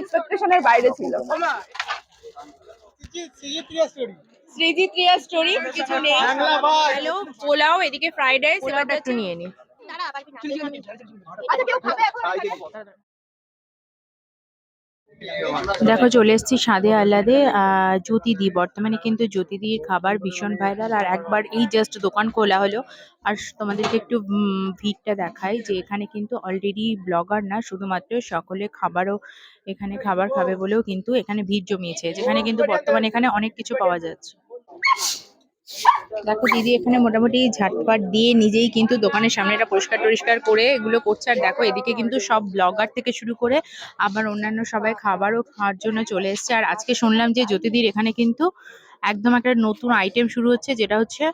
এক্সপেকটেশনের বাইরে ছিল। শ্রীজিৎ রিয়া স্টোরি কিছু নেই। হ্যালো পোলাও এদিকে ফ্রাইড রাইস এবার একটু নিয়ে নি। আচ্ছা কেউ খাবে এখন? দেখো চলে এসেছি সাদে আহ্লাদে আহ, জ্যোতিদি বর্তমানে কিন্তু জ্যোতিদির খাবার ভীষণ ভাইরাল আর একবার এই জাস্ট দোকান খোলা হলো। আর তোমাদেরকে একটু ভিড়টা দেখাই যে এখানে কিন্তু অলরেডি ব্লগার না শুধুমাত্র সকলে খাবারও এখানে খাবার খাবে বলেও কিন্তু এখানে ভিড় জমিয়েছে। যেখানে কিন্তু বর্তমানে এখানে অনেক কিছু পাওয়া যাচ্ছে। দেখো দিদি এখানে মোটামুটি ঝাটপাট দিয়ে নিজেই কিন্তু দোকানের সামনেটা পরিষ্কার টরিষ্কার করে এগুলো করছে। আর দেখো এদিকে কিন্তু সব ব্লগার থেকে শুরু করে আবার অন্যান্য সবাই খাবারও খাওয়ার জন্য চলে এসেছে। আর আজকে শুনলাম যে জ্যোতিদির এখানে কিন্তু একদম একটা নতুন আইটেম শুরু হচ্ছে, যেটা হচ্ছে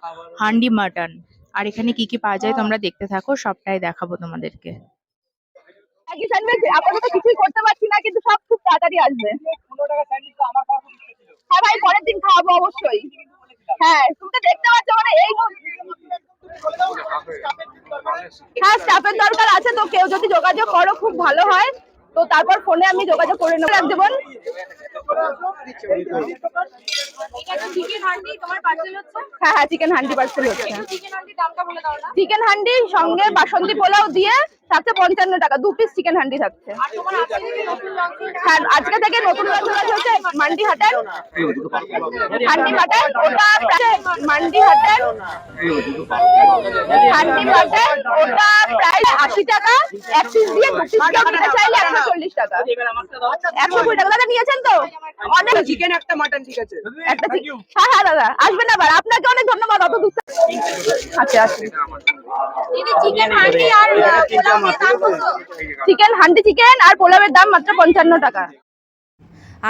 হান্ডি মাটন। আর এখানে কি কি পাওয়া যায় তোমরা দেখতে থাকো, সবটাই দেখাবো তোমাদেরকে। আপাতত কিছুই করতে পারছি না, কিন্তু তাড়াতাড়ি আসবে। হ্যাঁ ভাই, পরের দিন খাওয়াবো অবশ্যই। হ্যাঁ তুমি তো দেখতে পাচ্ছ মানে এই হ্যাঁ স্টাফের দরকার আছে তো কেউ যদি যোগাযোগ করো খুব ভালো হয়। তো তারপর ফোনে আমি যোগাযোগ করে নেব। পার্সেল হচ্ছে হ্যাঁ হ্যাঁ চিকেন হান্ডি পার্সেল হচ্ছে। চিকেন হান্ডি সঙ্গে বাসন্তী পোলাও দিয়ে থাকছে পঞ্চান্ন টাকা দু পিস চিকেন হান্ডি থাকছে। আর আজকে থেকে নতুন হ্যাঁ আজকে থেকে নতুন লঞ্চ হচ্ছে মান্ডি হাটের। হান্ডি হাটের ওটা মান্ডি হাটের। হান্ডি মাটন ওটা প্রায় আশি টাকা এক দিয়ে দু পিস নিতে চাইলে একশো চল্লিশ টাকা। একশো কুড়ি টাকা। দাদা নিয়েছেন তো? অনেক চিকেন একটা মাটন ঠিক আছে। একটা হ্যাঁ হ্যাঁ দাদা আসবেন আবার। আপনাকে অনেক ধন্যবাদ অত দূর আচ্ছা chicken handi chicken handi chicken আর পোলাওয়ের দাম মাত্র পঞ্চান্ন টাকা।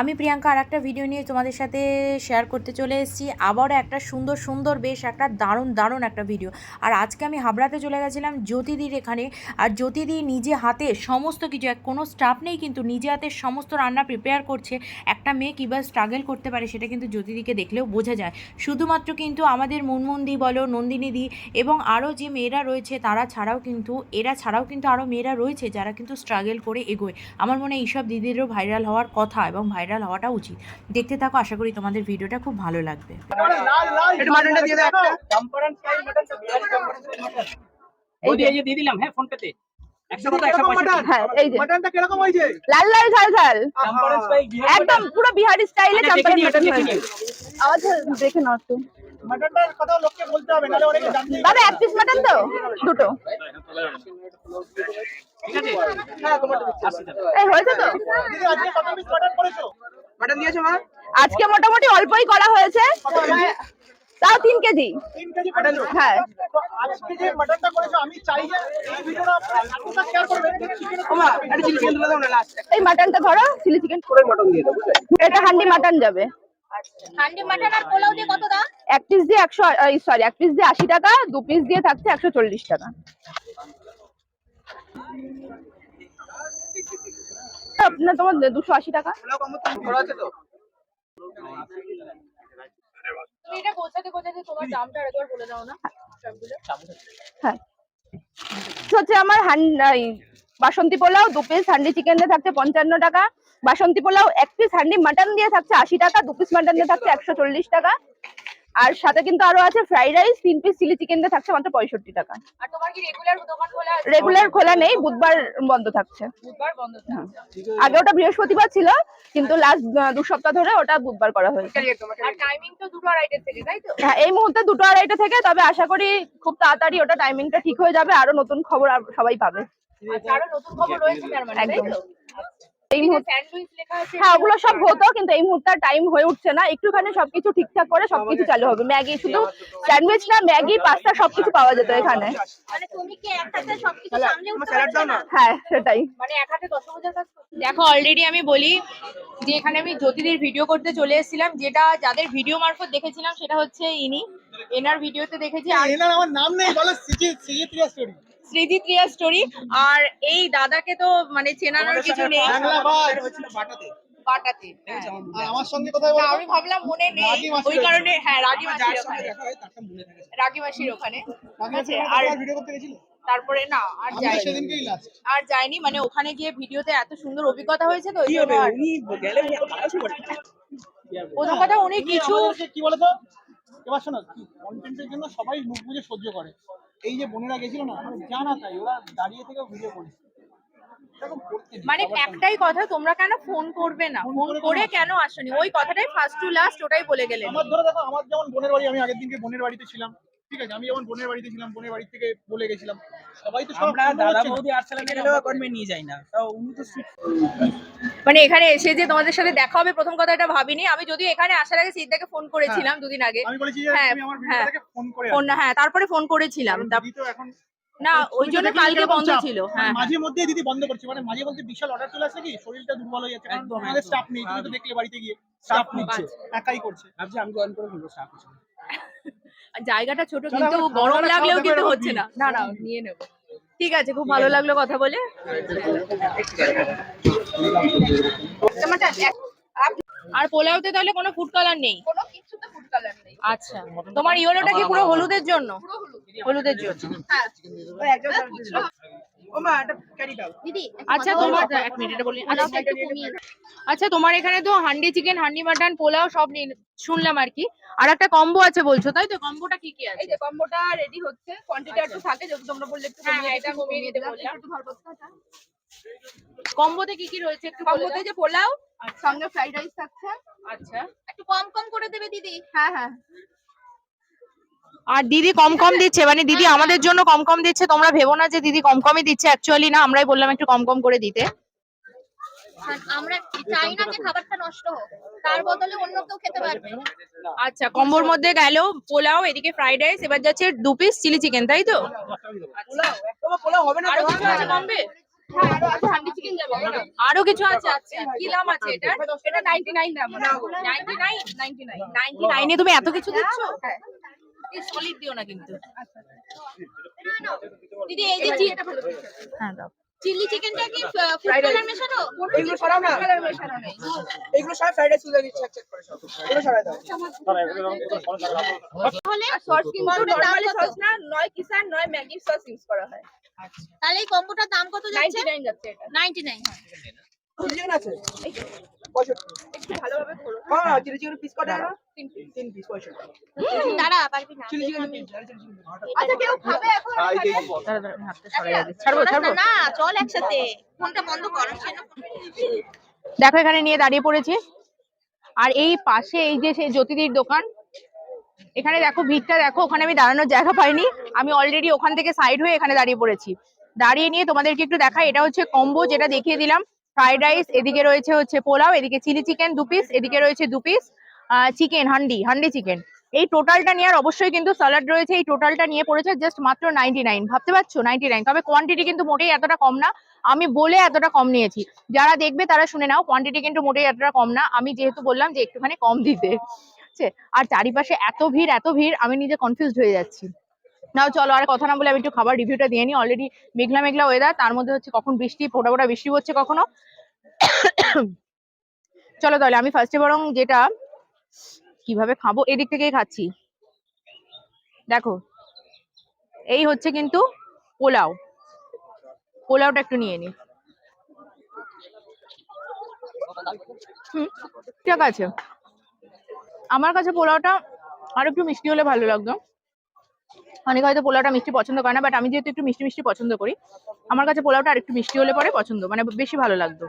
আমি প্রিয়াঙ্কা আর একটা ভিডিও নিয়ে তোমাদের সাথে শেয়ার করতে চলে এসেছি। আবারও একটা সুন্দর সুন্দর, বেশ একটা দারুণ দারুণ একটা ভিডিও আর আজকে আমি হাবড়াতে চলে গেছিলাম জ্যোতিদির এখানে। আর জ্যোতিদি নিজে হাতে সমস্ত কিছু, এক কোনো স্টাফ নেই কিন্তু নিজে হাতে সমস্ত রান্না প্রিপেয়ার করছে। একটা মেয়ে কীভাবে স্ট্রাগল করতে পারে সেটা কিন্তু জ্যোতিদিকে দেখলেও বোঝা যায়। শুধুমাত্র কিন্তু আমাদের মুনমুন্দি বলো, নন্দিনীদি এবং আরও যে মেয়েরা রয়েছে তারা ছাড়াও কিন্তু, এরা ছাড়াও কিন্তু আরও মেয়েরা রয়েছে যারা কিন্তু স্ট্রাগল করে এগোয়। আমার মনে হয় এইসব দিদিরও ভাইরাল হওয়ার কথা এবং ভাইরাল হওয়াটা উচিত। দেখতে থাকো আশা করি তোমাদের ভিডিওটা খুব ভালো লাগবে। দিয়ে দিলাম হ্যাঁ ফোন পেতে হ্যাঁ লাল লাল ঝাল একদম পুরো বিহারি স্টাইলে আচ্ছা, দেখে নিও, মাটন দেখে হয়েছে নিও। আওয়াজ দেখে নাও একটু। মাটনটার কথা লোককে বলতে হবে নাহলে অনেকে জানতে দাদা এক পিস মাটন তো? দুটো। হ্যাঁ। এই হয়েছে তো? আজকে মাটন দিয়েছ মা? আজকে মোটামুটি অল্পই করা হয়েছে। তাও তিন কেজি। তিন কেজি মাটন হ্যাঁ। তো আজকে যে মাটনটা করেছ আমি চাই যে এই মাটনটা ধরো। চিলি চিকেন করে মাটন দিয়ে দাও এটা হান্ডি মাটন যাবে। হান্ডি মাটন আর পোলাও দিয়ে কত দাম? এক পিস দিয়ে একশো সরি এক পিস দিয়ে আশি টাকা দু পিস দিয়ে থাকছে একশো চল্লিশ টাকা। আপনার তোমার দুশো আশি টাকা। পোলাও কম্বো করা আছে তো? তুমি এটা বোঝাতে বোঝাতে তোমার দামটা একবার বলে দাও না হ্যাঁ। তো হচ্ছে আমার হান- এই বাসন্তী পোলাও দু পিস হান্ডি চিকেন দিয়ে থাকছে পঞ্চান্ন টাকা। বাসন্তী পোলাও এক পিস হান্ডি মাটন দিয়ে থাকছে আশি টাকা দু পিস মাটন দিয়ে থাকছে একশো চল্লিশ টাকা। আর সাথে কিন্তু আরও আছে ফ্রাইড রাইস তিন পিস চিলি চিকেন দিয়ে থাকছে মাত্র পঁয়ষট্টি টাকা। রেগুলার খোলা নেই বুধবার বন্ধ থাকছে। থাকে আগে ওটা বৃহস্পতিবার ছিল কিন্তু লাস্ট দু সপ্তাহ ধরে ওটা বুধবার করা হয়েছে। হ্যাঁ এই মুহূর্তে দুটো আড়াইটা থেকে তবে আশা করি খুব তাড়াতাড়ি ওটা টাইমিংটা ঠিক হয়ে যাবে আরও নতুন খবর সবাই পাবে। আচ্ছা, আরও নতুন খবর রয়েছে মানে তাই তো? এই মুহূর্তে স্যান্ডউইচ লেখা আছে হ্যাঁ ওগুলো সব হতো কিন্তু এই মুহূর্তে টাইম হয়ে উঠছে না। একটুখানি সবকিছু ঠিকঠাক করে সবকিছু চালু হবে। ম্যাগি শুধু স্যান্ডউইচ না ম্যাগি পাস্তা সবকিছু পাওয়া যেত এখানে। মানে তুমি কি এক হাতে সবকিছু সামলে উঠতে স্যালাড পারছ দাও না? না? হ্যাঁ সেটাই। মানে? দেখো অলরেডি আমি বলি যে এখানে আমি জ্যোতিদের ভিডিও করতে চলে এসেছিলাম যেটা যাদের ভিডিও মারফত দেখেছিলাম সেটা হচ্ছে ইনি। এনার ভিডিওতে দেখেছি আর এনার আমার নাম নেই বলো C G C G story Srijit Riya story আর এই দাদাকে তো মানে চেনানোর কিছু নেই। বাটাতে। আমার সঙ্গে কোথায় আমি ভাবলাম মনে নেই। ওই কারণে হ্যাঁ রাগি মাসির ওখানে। দেখা হয় তার সঙ্গে থাকে রাগি মাসির ওখানে। আছে আর আর ভিডিও করতে গেছিল? তারপরে না আর আমি যাইনি। আর যাইনি মানে ওখানে গিয়ে ভিডিওতে এত সুন্দর অভিজ্ঞতা হয়েছে তো ওই জন্য উনি গেলে প্রথম কথা উনি কিছু কি বলতো? এবার শোনো কন্টেন্টের জন্য সবাই মুখ বুঝে সহ্য করে। এই যে বোনেরা গেছিল না মানে জানা তাই ওরা দাঁড়িয়ে থেকে ভিডিও করেছে। মানে একটাই কথা তোমরা কেন ফোন করবে না? ফোন করে কেন আসনি? ওই কথাটাই ফার্স্ট টু লাস্ট ওটাই বলে গেলে আমার ধরে দেখো আমার যেমন বোনের বাড়ি আমি আগের দিনকে বোনের বাড়িতে ছিলাম। ঠিক আছে আমি যেমন বোনের বাড়িতে ছিলাম বোনের বাড়ি থেকে বলে গেছিলাম সবাই তো আমরা দাদা। বৌদি গেলেও অ্যাপয়েন্টমেন্ট নিয়ে যাই না তাও উনি তো মানে এখানে এসে যে তোমাদের সাথে দেখা হবে প্রথম কথা এটা ভাবিনি। আমি যদিও এখানে আসার আগে সিদ্ধাকে ফোন করেছিলাম দুদিন আগে। আমি বলেছি যে হ্যাঁ, আমার হ্যাঁ। ভিডিওটাকে ফোন করে ফোন হ্যাঁ তারপরে ফোন করেছিলাম। তা- এখন না ওই জন্য কালকে বন্ধ ছিল। মানে হ্যাঁ মাঝে মধ্যে দিদি বন্ধ করছে। মানে মাঝে মধ্যে বিশাল অর্ডার চলে আসে কি? শরীরটা দুর্বল হয়ে যাচ্ছে। কারণ একদম, আমাদের স্টাফ নেই তুমি তো দেখলে বাড়িতে গিয়ে স্টাফ নিচ্ছে একাই করছে। ভাবছি আমি জয়েন করে ফেলব স্টাফ জায়গাটা ছোট কিন্তু গরম লাগলেও কিন্তু হচ্ছে না। না না নিয়ে নেব। ঠিক আছে খুব ভালো লাগল কথা বলে। আর পোলাওতে তাহলে কোনো ফুড কালার নেই? কোনো কিছুতে ফুড কালার নেই। আচ্ছা তোমার ইয়েলোটা কি পুরো হলুদের জন্য? হলুদের জন্য। দিদি আচ্ছা তোমার এক মিনিট এটা বলি। আচ্ছা আচ্ছা তোমার এখানে তো হান্ডি চিকেন হান্ডি মাটন পোলাও সব শুনলাম আর কি। আর একটা কম্বো আছে বলছো তাই তো? কম্বোটা কি কি এই আছে? যে কম্বোটা রেডি হচ্ছে। কোয়ান্টিটি একটু থাকে যেহেতু তোমরা বললে একটু হ্যাঁ, কমিয়ে হ্যাঁ, এটা কমিয়ে দিতে বললাম। একটু ধর বস্তাটা। কম্বোতে কি কি রয়েছে একটু কম্বোতে। যে পোলাও সঙ্গে ফ্রাইড রাইস থাকছে। আচ্ছা। একটু কম কম করে দেবে দিদি। হ্যাঁ হ্যাঁ। আর দিদি কম কম দিচ্ছে মানে দিদি আমাদের জন্য কম কম দিচ্ছে তোমরা ভেবো না যে দিদি কম কমই দিচ্ছে অ্যাকচুয়ালি না আমরাই বললাম একটু কম কম করে দিতে। আমরা চাই না যে খাবারটা নষ্ট হোক তার বদলে অন্য কেউ খেতে পারবে। আচ্ছা কম্বোর মধ্যে গেল পোলাও এদিকে ফ্রাইড রাইস এবার যাচ্ছে দু পিস চিলি চিকেন তাই তো? আরও কিছু আছে কমবে? হ্যাঁ আরও কিছু আচ্ছা কি দাম আছে এটা? এটা 99 দাম 99 99 99 এ তুমি এত কিছু দিচ্ছ? হ্যাঁ। সলিড দিও না কিন্তু। দিদি এই যে এটা ভালো হ্যাঁ দাও। চিলি চিকেনটা কি ফুড কালার মেশানো? এগুলো সরাও না। কালার মেশানো নেই। এগুলো সব ফ্রাইড রাইস তুলে দিচ্ছি চেক করে সব। এগুলো সরাই দাও। তাহলে সস কিন্তু নরমালি সস না নয় কিষান নয় ম্যাগি সস ইউজ করা হয়। তাহলে এই কম্বোটার দাম কত যাচ্ছে? 99 যাচ্ছে এটা। 99 চিলি চিকেন আছে? পঁয়ষট্টি। একটু ভালোভাবে খোলো হ্যাঁ চিলি চিকেন পিস কটা হলো তিন পিস পঁয়ষট্টি দাঁড়া পারবি না। চিলি চিকেন পিস আচ্ছা কেউ খাবে এখন? দাঁড়া দাঁড়া হাতটা সরাই আগে। ছাড়বো ছাড়বো। না চল একসাথে। ফোনটা বন্ধ কর দেখো এখানে নিয়ে দাঁড়িয়ে পড়েছি। আর এই পাশে এই যে সেই জ্যোতিদির দোকান এখানে দেখো ভিড়টা দেখো ওখানে আমি দাঁড়ানোর জায়গা পাইনি। আমি অলরেডি ওখান থেকে সাইড হয়ে এখানে দাঁড়িয়ে পড়েছি। দাঁড়িয়ে নিয়ে তোমাদেরকে একটু দেখাই এটা হচ্ছে কম্বো যেটা দেখিয়ে দিলাম। ফ্রাইড রাইস এদিকে রয়েছে হচ্ছে পোলাও, এদিকে চিলি চিকেন দু পিস এদিকে রয়েছে দু piece chicken handi handi chicken এই টোটালটা নিয়ে আর অবশ্যই কিন্তু স্যালাড রয়েছে, এই টোটালটা নিয়ে পড়েছে জাস্ট মাত্র নাইনটি নাইন ভাবতে পারছ? নাইনটি নাইন তবে কোয়ান্টিটি কিন্তু মোটেই এতটা কম না। আমি বলে এতটা কম নিয়েছি। যারা দেখবে তারা শুনে নাও কোয়ান্টিটি কিন্তু মোটেই এতটা কম না। আমি যেহেতু বললাম যে একটুখানি কম দিতে? আর চারিপাশে এত ভিড় এত ভিড়, আমি নিজে কনফিউজড হয়ে যাচ্ছি। নাও চলো আর কথা না বলে আমি একটু খাবার রিভিউটা দিয়ে নিই। অলরেডি মেঘলা মেঘলা ওয়েদার তার মধ্যে হচ্ছে কখন বৃষ্টি, ফোটা ফোটা বৃষ্টি হচ্ছে কখনো? চলো তাহলে আমি ফার্স্টে বরং যেটা, কীভাবে খাব, এদিক থেকেই খাচ্ছি। দেখো, এই হচ্ছে কিন্তু পোলাও। পোলাওটা একটু নিয়ে নি। ঠিক আছে। আমার কাছে পোলাওটা আর একটু মিষ্টি হলে ভালো লাগতো। অনেকে হয়তো পোলাওটা মিষ্টি পছন্দ করে না বাট আমি যেহেতু একটু মিষ্টি মিষ্টি পছন্দ করি, আমার কাছে পোলাওটা আর একটু মিষ্টি হলে পরে পছন্দ মানে বেশি ভালো লাগতো।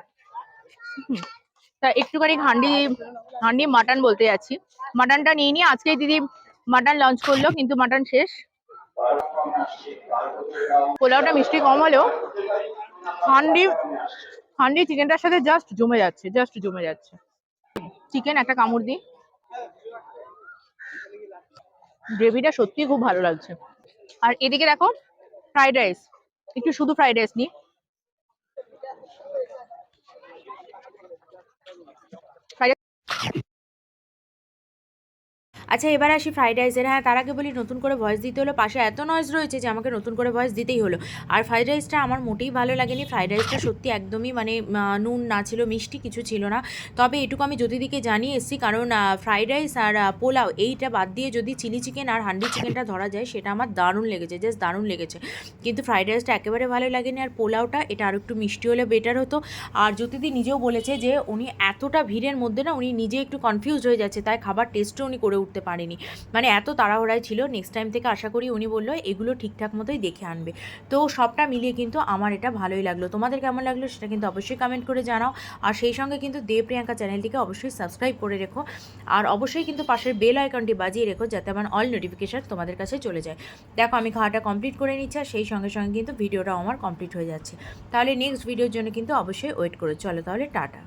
তা একটুখানি হান্ডি হান্ডি মাটন বলতে যাচ্ছি। মাটনটা নিয়ে নিয়ে আজকেই দিদি মাটন লঞ্চ করল, কিন্তু মাটন শেষ। পোলাওটা মিষ্টি কম হলেও হান্ডি হান্ডি চিকেনটার সাথে জাস্ট জমে যাচ্ছে জাস্ট জমে যাচ্ছে। চিকেন একটা কামড় দিই। গ্রেভিটা সত্যি খুব ভালো লাগছে। আর এদিকে দেখো, ফ্রাইড রাইস। একটু শুধু ফ্রাইড রাইস নিই। আচ্ছা এবার আসি ফ্রাইড রাইসের হ্যাঁ তার আগে বলি, নতুন করে ভয়েস দিতে হলো। পাশে এত নয়েজ রয়েছে যে, আমাকে নতুন করে ভয়েস দিতেই হলো। আর ফ্রাইড রাইসটা আমার মোটেই ভালো লাগেনি। ফ্রাইড রাইসটা সত্যি একদমই মানে নুন না ছিল, মিষ্টি কিছু ছিল না। তবে এটুকু আমি জ্যোতিদিকে জানিয়ে এসেছি, কারণ ফ্রাইড রাইস আর পোলাও এইটা বাদ দিয়ে যদি চিলি চিকেন আর হান্ডি চিকেনটা ধরা যায়, সেটা আমার দারুণ লেগেছে জাস্ট দারুণ লেগেছে। কিন্তু ফ্রাইড রাইসটা একেবারে ভালো লাগেনি আর পোলাওটা, এটা আরও একটু মিষ্টি হলে বেটার হতো। আর জ্যোতিদি নিজেও বলেছে যে, উনি এতটা ভিড়ের মধ্যে না, উনি নিজে একটু কনফিউজ হয়ে যাচ্ছে, তাই খাবার টেস্টও উনি করে উঠতে পারেনি। মানে এত তাড়াহুড়ায় ছিল নেক্সট টাইম থেকে আশা করি উনি বলল, এগুলো ঠিকঠাক মতোই দেখে আনবে। তো সবটা মিলিয়ে কিন্তু আমার এটা ভালোই লাগল। তোমাদের কেমন লাগল সেটা কিন্তু অবশ্যই কমেন্ট করে জানাও। আর সেই সঙ্গে কিন্তু দেব প্রিয়াঙ্কা চ্যানেলটিকে অবশ্যই সাবস্ক্রাইব করে রেখো। আর অবশ্যই কিন্তু পাশের বেল আইকনটি বাজিয়ে রেখো, যাতে আমার অল নোটিফিকেশান তোমাদের কাছে চলে যায়। দেখো, আমি খাওয়াটা কমপ্লিট করে নিচ্ছি আর সেই সঙ্গে সঙ্গে কিন্তু ভিডিওটাও আমার কমপ্লিট হয়ে যাচ্ছে। তাহলে নেক্সট ভিডিওর জন্য কিন্তু অবশ্যই ওয়েট করে। চলো তাহলে, টাটা।